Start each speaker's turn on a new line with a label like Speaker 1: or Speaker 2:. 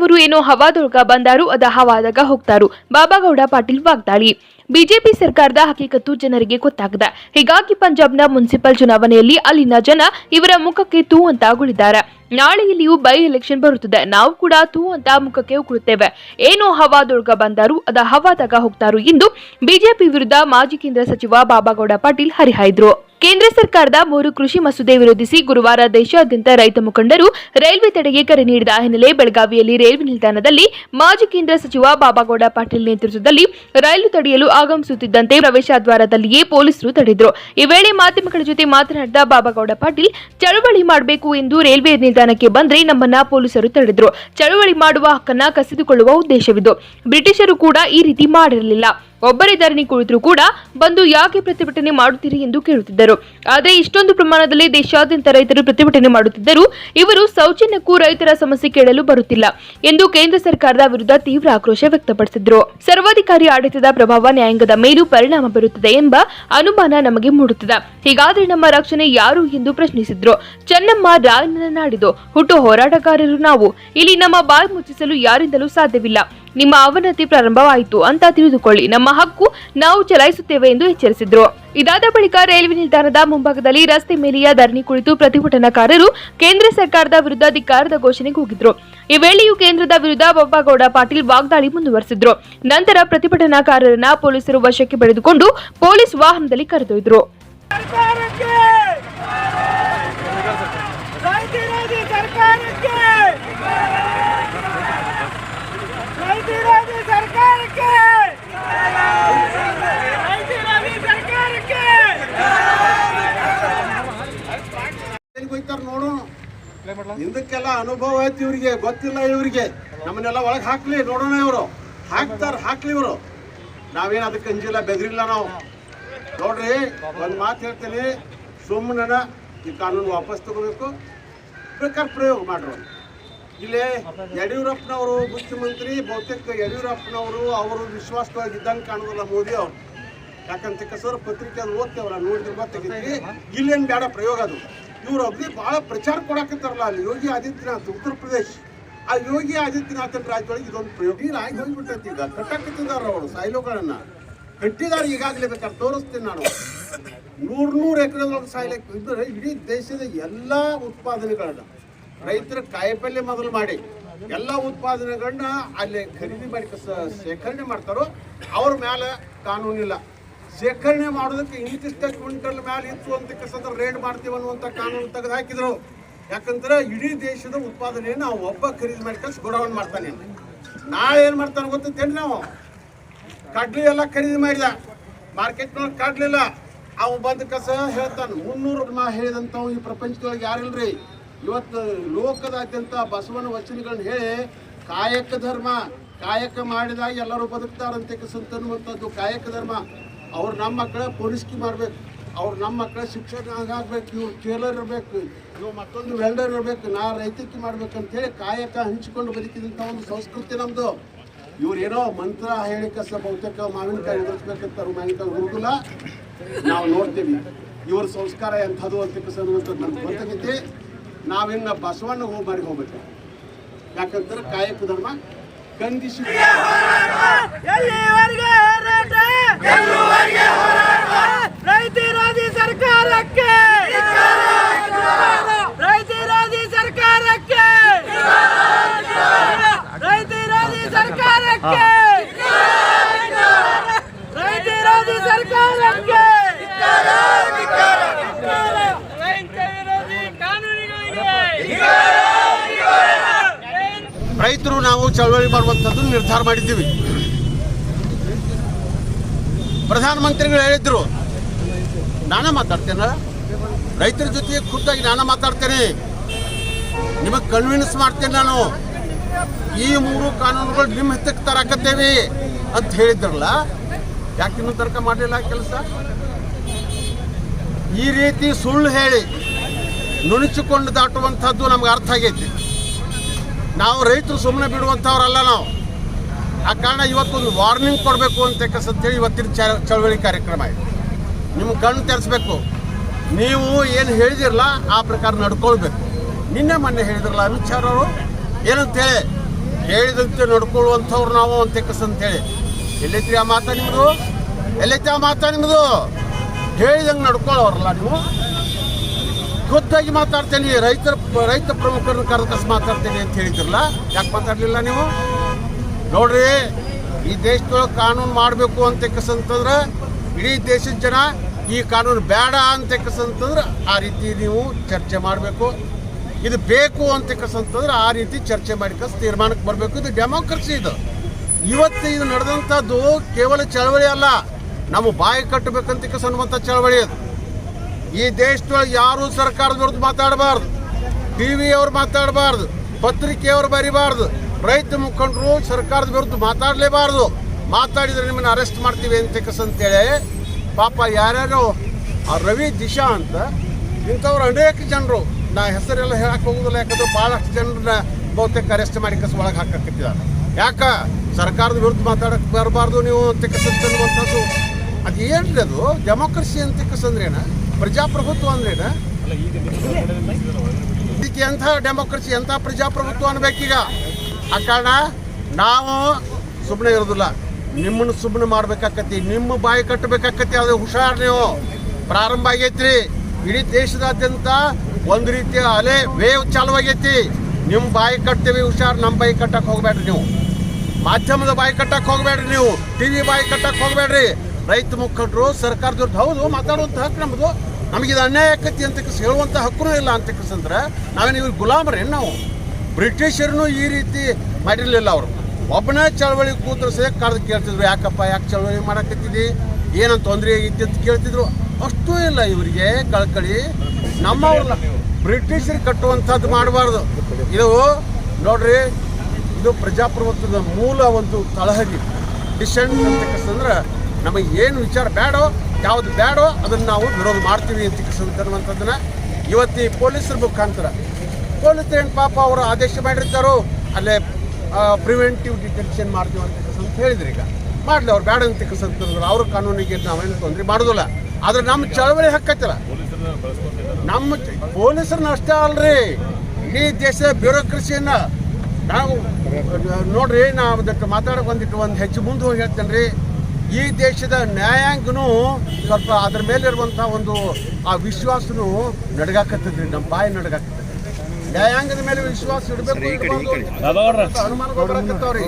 Speaker 1: ಅವರು ಏನೋ ಹವಾದೊಳಗ ಬಂದಾರು, ಅದ ಹವಾದಾಗ ಹೋಗ್ತಾರು. ಬಾಬಾಗೌಡ ಪಾಟೀಲ್ ವಾಗ್ದಾಳಿ. ಬಿಜೆಪಿ ಸರ್ಕಾರದ ಹಕೀಕತ್ತು ಜನರಿಗೆ ಗೊತ್ತಾಗದ. ಹೀಗಾಗಿ ಪಂಜಾಬ್ನ ಮುನ್ಸಿಪಲ್ ಚುನಾವಣೆಯಲ್ಲಿ ಅಲ್ಲಿನ ಜನ ಇವರ ಮುಖಕ್ಕೆ ತೂ ಅಂತ ಉಗುಳಿದ್ದಾರೆ ನಾಳೆ ಇಲ್ಲಿಯೂ ಬೈ ಎಲೆಕ್ಷನ್ ಬರುತ್ತದೆ. ನಾವು ಕೂಡ ತೂ ಅಂತ ಮುಖಕ್ಕೆ ಉಕ್ಕುತ್ತೇವೆ ಏನು ಹವಾದೊಳಗ ಬಂದಾರು ಅದ ಹವಾದಾಗ ಹೋಗ್ತಾರು ಎಂದು ಬಿಜೆಪಿ ವಿರುದ್ಧ ಮಾಜಿ ಕೇಂದ್ರ ಸಚಿವ ಬಾಬಾಗೌಡ ಪಾಟೀಲ್ ಹರಿಹಾಯ್ದ್ರು. ಕೇಂದ್ರ ಸರ್ಕಾರದ ಮೂರು ಕೃಷಿ ಮಸೂದೆ ವಿರೋಧಿಸಿ ಗುರುವಾರ ದೇಶಾದ್ಯಂತ ರೈತ ಮುಖಂಡರು ರೈಲ್ವೆ ತಡೆಗೆ ಕರೆ ನೀಡಿದ ಹಿನ್ನೆಲೆ ಬೆಳಗಾವಿಯಲ್ಲಿ ರೈಲ್ವೆ ನಿಲ್ದಾಣದಲ್ಲಿ ಮಾಜಿ ಕೇಂದ್ರ ಸಚಿವ ಬಾಬಾಗೌಡ ಪಾಟೀಲ್ ನೇತೃತ್ವದಲ್ಲಿ ರೈಲು ತಡೆಯಲು ಆಗಮಿಸುತ್ತಿದ್ದಂತೆ ಪ್ರವೇಶ ದ್ವಾರದಲ್ಲಿಯೇ ಪೊಲೀಸರು ತಡೆದರು. ಈ ವೇಳೆ ಮಾಧ್ಯಮಗಳ ಜೊತೆ ಮಾತನಾಡಿದ ಬಾಬಾಗೌಡ ಪಾಟೀಲ್, ಚಳವಳಿ ಮಾಡಬೇಕು ಎಂದು ರೈಲ್ವೆ ನಿಲ್ದಾಣಕ್ಕೆ ಬಂದ್ರೆ ನಮ್ಮನ್ನ ಪೊಲೀಸರು ತಡೆದ್ರು. ಚಳುವಳಿ ಮಾಡುವ ಹಕ್ಕನ್ನ ಕಸಿದುಕೊಳ್ಳುವ ಉದ್ದೇಶವಿದು. ಬ್ರಿಟಿಷರು ಕೂಡ ಈ ರೀತಿ ಮಾಡಿರಲಿಲ್ಲ. ಒಬ್ಬರೇ ಧರಣಿ ಕುಳಿತರೂ ಕೂಡ ಬಂದು ಯಾಕೆ ಪ್ರತಿಭಟನೆ ಮಾಡುತ್ತೀರಿ ಎಂದು ಕೇಳುತ್ತಿದ್ದರು. ಆದರೆ ಇಷ್ಟೊಂದು ಪ್ರಮಾಣದಲ್ಲಿ ದೇಶಾದ್ಯಂತ ರೈತರು ಪ್ರತಿಭಟನೆ ಮಾಡುತ್ತಿದ್ದರೂ ಇವರು ಸೌಜನ್ಯಕ್ಕೂ ರೈತರ ಸಮಸ್ಯೆ ಕೇಳಲು ಬರುತ್ತಿಲ್ಲ ಎಂದು ಕೇಂದ್ರ ಸರ್ಕಾರದ ವಿರುದ್ಧ ತೀವ್ರ ಆಕ್ರೋಶ ವ್ಯಕ್ತಪಡಿಸಿದ್ರು. ಸರ್ವಾಧಿಕಾರಿ ಆಡಳಿತದ ಪ್ರಭಾವ ನ್ಯಾಯಾಂಗದ ಮೇಲೂ ಪರಿಣಾಮ ಬೀರುತ್ತದೆ ಎಂಬ ಅನುಮಾನ ನಮಗೆ ಮೂಡುತ್ತದೆ. ಹೀಗಾದರೆ ನಮ್ಮ ರಕ್ಷಣೆ ಯಾರು ಎಂದು ಪ್ರಶ್ನಿಸಿದ್ರು. ಚೆನ್ನಮ್ಮ ರಾಯನ ನಾಡಿದು ಹುಟ್ಟು ಹೋರಾಟಗಾರರು ನಾವು. ಇಲ್ಲಿ ನಮ್ಮ ಬಾಯಿ ಮುಚ್ಚಿಸಲು ಯಾರಿಂದಲೂ ಸಾಧ್ಯವಿಲ್ಲ. ನಿಮ್ಮ ಅವನತಿ ಪ್ರಾರಂಭವಾಯಿತು ಅಂತ ತಿಳಿದುಕೊಳ್ಳಿ. ನಮ್ಮ ಹಕ್ಕು ನಾವು ಚಲಾಯಿಸುತ್ತೇವೆ ಎಂದು ಎಚ್ಚರಿಸಿದ್ರು. ಇದಾದ ಬಳಿಕ ರೈಲ್ವೆ ನಿಲ್ದಾಣದ ಮುಂಭಾಗದಲ್ಲಿ ರಸ್ತೆ ಮೇಲೆಯ ಧರಣಿ ಕುಳಿತು ಪ್ರತಿಭಟನಾಕಾರರು ಕೇಂದ್ರ ಸರ್ಕಾರದ ವಿರುದ್ಧ ಧಿಕ್ಕಾರದ ಘೋಷಣೆ ಕೂಗಿದ್ರು ಈ ವೇಳೆಯೂ ಕೇಂದ್ರದ ವಿರುದ್ಧ ಬೊಬ್ಬಗೌಡ ಪಾಟೀಲ್ ವಾಗ್ದಾಳಿ ಮುಂದುವರೆಸಿದ್ರು. ನಂತರ ಪ್ರತಿಭಟನಾಕಾರರನ್ನ ಪೊಲೀಸರು ವಶಕ್ಕೆ ಪಡೆದುಕೊಂಡು ಪೊಲೀಸ್ ವಾಹನದಲ್ಲಿ ಕರೆದೊಯ್ದ್ರು
Speaker 2: ಸರ್ಕಾರಕ್ಕೆ ರೈತರಾಗಿ ಸರ್ಕಾರಕ್ಕೆ ರೈತರಾಗಿ ಸರ್ಕಾರಕ್ಕೆ ರೈತರಾಗಿ ಸರ್ಕಾರಕ್ಕೆ
Speaker 3: ಎಲ್ಲಿಗ್ ಹೋಯ್ತಾರ ನೋಡೋಣ ಹಿಂದಕ್ಕೆಲ್ಲ ಅನುಭವ ಐತಿ ಇವ್ರಿಗೆ ಗೊತ್ತಿಲ್ಲ ಇವ್ರಿಗೆ. ನಮ್ಮನ್ನೆಲ್ಲ ಒಳಗೆ ಹಾಕ್ಲಿ ನೋಡೋಣ ಇವರು. ಹಾಕ್ತಾರ ಹಾಕ್ಲಿ ಇವರು. ನಾವೇನು ಅದಕ್ಕೆ ಅಂಜಿಲ್ಲ ಬೆದರಿಲ್ಲ ನಾವು. ನೋಡ್ರಿ ಒಂದು ಮಾತು ಹೇಳ್ತೀನಿ. ಸುಮ್ಮನೆ ಈ ಕಾನೂನು ವಾಪಸ್ ತಗೋಬೇಕು. ಪ್ರಕಾರ ಪ್ರಯೋಗ ಮಾಡ್ರು ಇಲ್ಲಿ ಯಡಿಯೂರಪ್ಪನವರು ಮುಖ್ಯಮಂತ್ರಿ ಬಹುತೇಕ ಯಡಿಯೂರಪ್ಪನವರು ಅವರು ವಿಶ್ವಾಸವಾಗಿದ್ದಂಗೆ ಕಾಣೋದಿಲ್ಲ ಮೋದಿ ಅವರು. ಯಾಕಂತ ಸರ್, ಪತ್ರಿಕೆ ಅದು ಓದ್ತೇವಲ್ಲ ನೋಡಿದ್ರೆ ಗೊತ್ತಾಗೈತಿ. ಇಲ್ಲೇನು ಬೇಡ ಪ್ರಯೋಗ ಅದು. ಇವ್ರು ಅಗ್ನಿ ಭಾಳ ಪ್ರಚಾರ ಕೊಡಕತ್ತಾರಲ್ಲ, ಅಲ್ಲಿ ಯೋಗಿ ಆದಿತ್ಯನಾಥ್, ಉತ್ತರ ಪ್ರದೇಶ್. ಆ ಯೋಗಿ ಆದಿತ್ಯನಾಥ್ ರಾಜ್ಯದೊಳಗೆ ಇದೊಂದು ಪ್ರಯೋಗ. ಇಲ್ಲ ಆಗಿ ಹೋಗ್ಬಿಟ್ಟೈತಿ ಈಗ. ಕಟ್ಟಾಕತ್ತಿದಾರ ಅವರು, ಸಾಯ್ಲೋಗಳನ್ನ. ಕಟ್ಟಿದಾರೆ, ಈಗಾಗಲೇ ಬೇಕಾದ್ರೆ ತೋರಿಸ್ತೀನಿ ನಾನು. ನೂರು ನೂರು ಎಕರೆದೊಳಗೆ ಸಾಯ್ಲಿಕ್ಕೆ ಇದ್ದರೆ ಇಡೀ ದೇಶದ ಎಲ್ಲ ಉತ್ಪಾದನೆಗಳನ್ನ ರೈತರ ಕಾಯಿಪಲ್ಯ ಮೊದಲು ಮಾಡಿ, ಎಲ್ಲ ಉತ್ಪಾದನೆಗಳನ್ನ ಅಲ್ಲಿ ಖರೀದಿ ಮಾಡಿ ಶೇಖರಣೆ ಮಾಡ್ತಾರೋ, ಅವ್ರ ಮೇಲೆ ಕಾನೂನಿಲ್ಲ. ಶೇಖರಣೆ ಮಾಡೋದಕ್ಕೆ ಇಂತಿಷ್ಟ ಕ್ವಿಂಟಲ್ ಮೇಲೆ ಇತ್ತು ಅಂತ ಕಸದ ರೇಡ್ ಮಾಡ್ತೀವಿ ಅನ್ನುವಂಥ ಕಾನೂನು ತೆಗೆದು ಹಾಕಿದ್ರು ಯಾಕಂದ್ರೆ ಇಡೀ ದೇಶದ ಉತ್ಪಾದನೆಯನ್ನು ನಾವು ಒಬ್ಬ ಖರೀದಿ ಮಾಡಿ ಕಳಿಸಿ ಗೊಡವನ್ ಮಾಡ್ತಾನೆ ನಾಳೆ ಏನು ಮಾಡ್ತಾನೆ ಗೊತ್ತೇನು ನಾವು? ಕಡ್ಲಿ ಎಲ್ಲ ಖರೀದಿ ಮಾಡಿದ. ಮಾರ್ಕೆಟ್ನೊಳಗೆ ಕಡ್ಲಿಲ್ಲ. ಅವು ಬಂದ ಕಸ ಹೇಳ್ತಾನೆ, ಮುನ್ನೂರು ಮಾ ಹೇಳಿದಂಥವು ಈ ಪ್ರಪಂಚದೊಳಗೆ ಯಾರಿಲ್ರಿ? ಇವತ್ತು ಲೋಕದಾದ್ಯಂತ ಬಸವನ ವಚನಗಳನ್ನ ಹೇಳಿ, ಕಾಯಕ ಧರ್ಮ, ಕಾಯಕ ಮಾಡಿದಾಗ ಎಲ್ಲರೂ ಬದುಕ್ತಾರಂತೆ ಕಸಂತನ್ನುವಂಥದ್ದು ಕಾಯಕ ಧರ್ಮ. ಅವ್ರು ನಮ್ಮ ಮಕ್ಕಳ ಪೊಲೀಸ್ಗೆ ಮಾಡ್ಬೇಕು ಅವ್ರು ನಮ್ಮ ಮಕ್ಕಳ ಶಿಕ್ಷಕ ಆಗಬೇಕು, ಇವ್ರು ಟೇಲರ್ ಇರಬೇಕು ಇವ್ ಮತ್ತೊಂದು ವೆಲ್ಡರ್ ಇರಬೇಕು, ನಾ ರೈತಕ್ಕೆ ಹೇಳಿ ಕಾಯಕ ಹಂಚಿಕೊಂಡು ಬದುಕಿದಂಥ ಒಂದು ಸಂಸ್ಕೃತಿ ನಮ್ಮದು ಇವ್ರೇನೋ ಮಂತ್ರ ಹೇಳಿ ಕಸ ಬಹುತೇಕ ಮಾವಿನಕಾಯಿ ಎದುರಿಸ್ಬೇಕಂತ ಮಾವಿನಕಾಯಿ ಹುಡುಗಲ್ಲ ನಾವು ನೋಡ್ತೀವಿ. ಇವ್ರ ಸಂಸ್ಕಾರ ಎಂಥದ್ದು ಅಂತ ನಮ್ಗೆ ಗೊತ್ತಾಗೈತಿ. ನಾವಿನ್ನ ಬಸವಣ್ಣ ಹೋಗಿ ಮಾಡಿ ಹೋಗ್ಬೇಕು. ಯಾಕಂದ್ರೆ ಕಾಯಕ ಧರ್ಮ ಕಂದಿಸಿ
Speaker 2: ರೈತರಾಗಿ ಸರ್ಕಾರಕ್ಕೆ! ರೈತರಾಗಿ ಸರ್ಕಾರಕ್ಕೆ! ರೈತರಾಗಿ ಸರ್ಕಾರಕ್ಕೆ! ರೈತರಾಗಿ ಸರ್ಕಾರಕ್ಕೆ!
Speaker 3: ರೈತರು ನಾವು ಚಳವಳಿ ಮಾಡುವಂಥದ್ದು ನಿರ್ಧಾರ ಮಾಡಿದ್ದೀವಿ. ಪ್ರಧಾನಮಂತ್ರಿಗಳು ಹೇಳಿದ್ರು, ನಾನೇ ಮಾತಾಡ್ತೇನೆ. ರೈತರ ಜೊತೆಗೆ ಖುದ್ದಾಗಿ ನಾನು ಮಾತಾಡ್ತೇನೆ. ನಿಮಗೆ ಕನ್ವಿನ್ಸ್ ಮಾಡ್ತೇನೆ ನಾನು. ಈ ಮೂರು ಕಾನೂನುಗಳು ನಿಮ್ಮ ಹಿತಕ್ಕೆ ತರಾಕತ್ತೇವೆ ಅಂತ ಹೇಳಿದ್ರಲ್ಲ, ಯಾಕೆ ಇನ್ನೂ ತರ್ಕ ಮಾಡಲಿಲ್ಲ ಕೆಲಸ? ಈ ರೀತಿ ಸುಳ್ಳು ಹೇಳಿ ನುಣುಚಿಕೊಂಡು ದಾಟುವಂಥದ್ದು ನಮ್ಗೆ ಅರ್ಥ ಆಗೈತಿ. ನಾವು ರೈತರು ಸುಮ್ಮನೆ ಬಿಡುವಂಥವ್ರಲ್ಲ ನಾವು. ಆ ಕಾರಣ ಇವತ್ತೊಂದು ವಾರ್ನಿಂಗ್ ಕೊಡಬೇಕು ಅಂತ ಹೇಳಿ ಇವತ್ತಿನ ಚಳವಳಿ ಕಾರ್ಯಕ್ರಮ ಇದೆ ನಿಮ್ಮ ಕಣ್ಣು ತೆರೆಸ್ಬೇಕು. ನೀವು ಏನು ಹೇಳಿದಿರಲ್ಲ, ಆ ಪ್ರಕಾರ ನಡ್ಕೊಳ್ಬೇಕು. ನಿನ್ನೆ ಮೊನ್ನೆ ಹೇಳಿದ್ರಲ್ಲ ಅಮಿತ್ ಶಾ ಅವರು ಏನಂತೇಳಿ? ಹೇಳಿದಂತೆ ನಡ್ಕೊಳ್ಳುವಂಥವ್ರು ನಾವು ಅಂತೆಕಸ್ ಅಂತೇಳಿ ಎಲ್ಲೈತ್ರಿ ಆ ಮಾತಾ ನಿಮ್ಮದು ಎಲ್ಲೈತಿ ಆ ಮಾತಾ ನಿಮ್ಮದು ಹೇಳಿದಂಗೆ ನಡ್ಕೊಳ್ಳೋರಲ್ಲ ನೀವು? ಖುದ್ದಾಗಿ ಮಾತಾಡ್ತೇನೆ. ರೈತರ, ರೈತ ಪ್ರಮುಖರನ್ನು ಕರೆದಕಸ್ ಮಾತಾಡ್ತೇನೆ ಅಂತ ಹೇಳಿದ್ರಲ್ಲ, ಯಾಕೆ ಮಾತಾಡಲಿಲ್ಲ ನೀವು? ನೋಡ್ರಿ, ಈ ದೇಶದೊಳಗೆ ಕಾನೂನು ಮಾಡಬೇಕು ಅಂತಕ್ಕಸಂತಂದ್ರೆ ಇಡೀ ದೇಶದ ಜನ ಈ ಕಾನೂನು ಬೇಡ ಅಂತಕ್ಕಸಂತಂದ್ರೆ ಆ ರೀತಿ ನೀವು ಚರ್ಚೆ ಮಾಡಬೇಕು. ಇದು ಬೇಕು ಅಂತಕ್ಕಸಂತಂದ್ರೆ ಆ ರೀತಿ ಚರ್ಚೆ ಮಾಡಿಕಸ್ ತೀರ್ಮಾನಕ್ಕೆ ಬರಬೇಕು. ಇದು ಡೆಮೋಕ್ರಸಿ ಇದು. ಇವತ್ತು ಇದು ನಡೆದಂಥದ್ದು ಕೇವಲ ಚಳವಳಿ ಅಲ್ಲ, ನಮ್ಮ ಬಾಯಿ ಕಟ್ಟಬೇಕಂತಕ್ಕಸ್ ಅನ್ನುವಂಥ ಚಳವಳಿ ಅದು. ಈ ದೇಶದೊಳಗೆ ಯಾರು ಸರ್ಕಾರದ ವಿರುದ್ಧ ಮಾತಾಡಬಾರ್ದು. ಟಿ ವಿಯವ್ರು ಮಾತಾಡಬಾರ್ದು. ಪತ್ರಿಕೆಯವರು ಬರಿಬಾರ್ದು. ರೈತ ಮುಖಂಡರು ಸರ್ಕಾರದ ವಿರುದ್ಧ ಮಾತಾಡಲೇಬಾರ್ದು. ಮಾತಾಡಿದ್ರೆ ನಿಮ್ಮನ್ನು ಅರೆಸ್ಟ್ ಮಾಡ್ತೀವಿ ಅಂತ ಅಂತೇಳಿ ಪಾಪ ಯಾರ್ಯಾರು ಆ ರವಿ ದಿಶಾ ಅಂತ ಇಂಥವ್ರು ಅನೇಕ ಜನರು. ನಾ ಹೆಸರೆಲ್ಲ ಹೇಳಕ್ಕೆ ಹೋಗೋದಿಲ್ಲ ಯಾಕಂದ್ರೆ ಭಾಳಷ್ಟು ಜನರನ್ನ ಬಹುತೇಕ ಅರೆಸ್ಟ್ ಮಾಡಿ ಕಸ ಒಳಗೆ ಹಾಕಕ್ಕಿದ್ದಾರೆ ಯಾಕ? ಸರ್ಕಾರದ ವಿರುದ್ಧ ಮಾತಾಡಕ್ಕೆ ಬರಬಾರ್ದು ನೀವು ಅಂತಕ್ಕಂಥದ್ದು ಅದು ಏನ್ರಿ ಅದು? ಡೆಮೋಕ್ರಸಿ ಅಂತಕ್ಕಂದ್ರೇನ ಪ್ರಜಾಪ್ರಭುತ್ವ ಅಂದ್ರೇನ? ಇದಕ್ಕೆ ಎಂಥ ಡೆಮೋಕ್ರಸಿ ಎಂಥ ಪ್ರಜಾಪ್ರಭುತ್ವ ಅನ್ಬೇಕೀಗ? ಆ ಕಾರಣ ನಾವು ಸುಮ್ಮನೆ ಇರೋದಿಲ್ಲ. ನಿಮ್ಮನ್ನು ಸುಮ್ಮನೆ ಮಾಡ್ಬೇಕಾಕತಿ ನಿಮ್ಮ ಬಾಯಿ ಕಟ್ಟಬೇಕಾಕತಿ ಅದು ಹುಷಾರ್ ನೀವು. ಪ್ರಾರಂಭ ಆಗೈತ್ರಿ. ಇಡೀ ದೇಶದಾದ್ಯಂತ ಒಂದು ರೀತಿಯ ಅಲೆ ವೇವ್ ಚಾಲು ಆಗೈತಿ. ನಿಮ್ಮ ಬಾಯಿ ಕಟ್ತೀವಿ ಹುಷಾರ್ ನಮ್ಮ ಬಾಯಿ ಕಟ್ಟಕ್ಕೆ ಹೋಗಬೇಡ್ರಿ ನೀವು. ಮಾಧ್ಯಮದ ಬಾಯಿ ಕಟ್ಟಕ್ಕೆ ಹೋಗಬೇಡ್ರಿ ನೀವು. ಟಿವಿ ಬಾಯಿ ಕಟ್ಟಕ್ಕೆ ಹೋಗಬೇಡ್ರಿ. ರೈತ ಮುಖಂಡರು ಸರ್ಕಾರದ ವಿರುದ್ಧ ಹೌದು ಮಾತಾಡುವಂಥ ಹಕ್ಕು ನಮ್ಮದು ನಮ್ಗೆ ಇದು ಅನ್ಯಾಯ ಆಕತಿ ಅಂತ ಹೇಳುವಂಥ ಹಕ್ಕು ಇಲ್ಲ ಅಂತ ಅಂದ್ರೆ ನಾವೇನು ಇವ್ರು ಗುಲಾಮರೇನು ನಾವು? ಬ್ರಿಟಿಷರನ್ನು ಈ ರೀತಿ ಮಾಡಿರಲಿಲ್ಲ ಅವರು. ಒಬ್ಬನೇ ಚಳವಳಿ ಕೂತ್ರು ಸೇ ಕರೆದು ಕೇಳ್ತಿದ್ರು, ಯಾಕಪ್ಪ, ಯಾಕೆ ಚಳವಳಿ ಮಾಡಕತ್ತಿದ್ದಿ ಏನಂತ ತೊಂದರೆ ಆಗಿತ್ತು ಅಂತ ಕೇಳ್ತಿದ್ರು. ಅಷ್ಟೂ ಇಲ್ಲ ಇವರಿಗೆ, ಕಳ್ಕಳಿ. ನಮ್ಮವ್ರಲ್ಲ ಬ್ರಿಟಿಷರು ಕಟ್ಟುವಂಥದ್ದು ಮಾಡಬಾರ್ದು. ಇದು ನೋಡ್ರಿ, ಇದು ಪ್ರಜಾಪ್ರಭುತ್ವದ ಮೂಲ ಒಂದು ತಳಹದಿ. ಡಿಸೆಂಟ್ ಅಂತಕ್ಕಂದ್ರೆ ನಮಗೆ ಏನು ವಿಚಾರ ಬೇಡೋ, ಯಾವುದು ಬೇಡೋ ಅದನ್ನು ನಾವು ವಿರೋಧ ಮಾಡ್ತೀವಿ ಅಂತ ಅನ್ನುವಂಥದ್ದನ್ನ ಇವತ್ತು ಈ ಪೊಲೀಸರ ಮುಖಾಂತರ ಪೊಲೀಸರು ಏನು ಪಾಪ ಅವರು ಆದೇಶ ಮಾಡಿರ್ತಾರೋ, ಅಲ್ಲೇ ಪ್ರಿವೆಂಟಿವ್ ಡಿಟೆನ್ಷನ್ ಮಾಡ್ತೀವಿ ಅಂತ ಅಂತ ಹೇಳಿದ್ರು ಈಗ. ಮಾಡಲಿ, ಅವ್ರು ಬೇಡ ಅಂತ ಅಂತಂದ್ರೆ ಅವ್ರ ಕಾನೂನಿಗೆ ನಾವೇನು ತೊಂದರೆ ಮಾಡೋದಿಲ್ಲ. ಆದರೆ ನಮ್ಮ ಚಳವಳಿ ಹಕ್ಕತ್ತಲ್ಲ ನಮ್ಮ ಪೊಲೀಸರನ್ನ ಅಷ್ಟೇ ಅಲ್ರಿ. ಇಡೀ ದೇಶದ ಬ್ಯೂರೋಕ್ರಸಿಯನ್ನ ನಾವು, ನೋಡ್ರಿ, ನಾವು ಅದಕ್ಕೆ ಮಾತಾಡಕ್ಕೆ ಬಂದಿಟ್ಟು ಒಂದು ಹೆಚ್ಚು ಮುಂದೆ ಹೋಗಿ ಹೇಳ್ತೇನೆ ರೀ ಈ ದೇಶದ ನ್ಯಾಯಾಂಗನೂ ಸ್ವಲ್ಪ ಅದ್ರ ಮೇಲಿರುವಂಥ ಒಂದು, ಆ ವಿಶ್ವಾಸನೂ ನಡಗಾಕತ್ತದ್ರಿ, ನಮ್ಮ ಬಾಯಿ ನಡಗಾಕತ್ತದ್ರಿ. ನ್ಯಾಯಾಂಗದ ಮೇಲೆ ವಿಶ್ವಾಸ ಇಡಬೇಕು ಅನುಮಾನಗಳು ಬರಾಕತ್ತಾವ್ರಿ